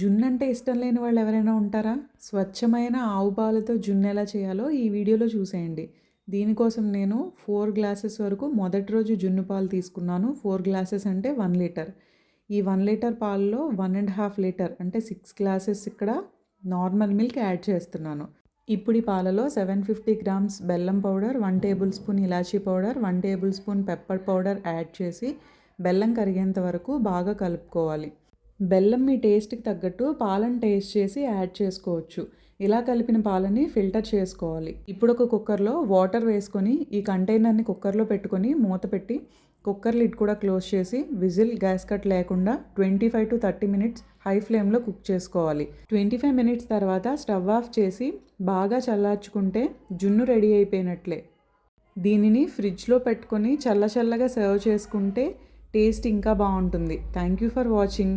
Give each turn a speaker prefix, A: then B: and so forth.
A: జున్ను అంటే ఇష్టం లేని వాళ్ళు ఎవరైనా ఉంటారా? స్వచ్ఛమైన ఆవు పాలతో జున్ను ఎలా చేయాలో ఈ వీడియోలో చూసేయండి. దీనికోసం నేను ఫోర్ గ్లాసెస్ వరకు మొదటి రోజు జున్ను పాలు తీసుకున్నాను. ఫోర్ గ్లాసెస్ అంటే వన్ లీటర్. ఈ వన్ లీటర్ పాలలో వన్ అండ్ హాఫ్ లీటర్ అంటే సిక్స్ గ్లాసెస్ ఇక్కడ నార్మల్ మిల్క్ యాడ్ చేస్తున్నాను. ఇప్పుడు ఈ పాలలో సెవెన్ ఫిఫ్టీ గ్రామ్స్ బెల్లం powder one tablespoon elaichi powder one tablespoon pepper powder add చేసి బెల్లం కరిగేంత వరకు బాగా కలుపుకోవాలి. బెల్లం మీ టేస్ట్కి తగ్గట్టు పాలను టేస్ట్ చేసి యాడ్ చేసుకోవచ్చు. ఇలా కలిపిన పాలని ఫిల్టర్ చేసుకోవాలి. ఇప్పుడు ఒక కుక్కర్లో వాటర్ వేసుకొని ఈ కంటైనర్ని కుక్కర్లో పెట్టుకొని మూత పెట్టి కుక్కర్ లిడ్ కూడా క్లోజ్ చేసి విజిల్ గ్యాస్ కట్ లేకుండా twenty five to thirty minutes high ఫ్లేమ్లో కుక్ చేసుకోవాలి. ట్వంటీ ఫైవ్ మినిట్స్ తర్వాత స్టవ్ ఆఫ్ చేసి బాగా చల్లార్చుకుంటే జున్ను రెడీ అయిపోయినట్లే. దీనిని ఫ్రిడ్జ్లో పెట్టుకొని చల్ల చల్లగా సర్వ్ చేసుకుంటే టేస్ట్ ఇంకా బాగుంటుంది. Thank you for watching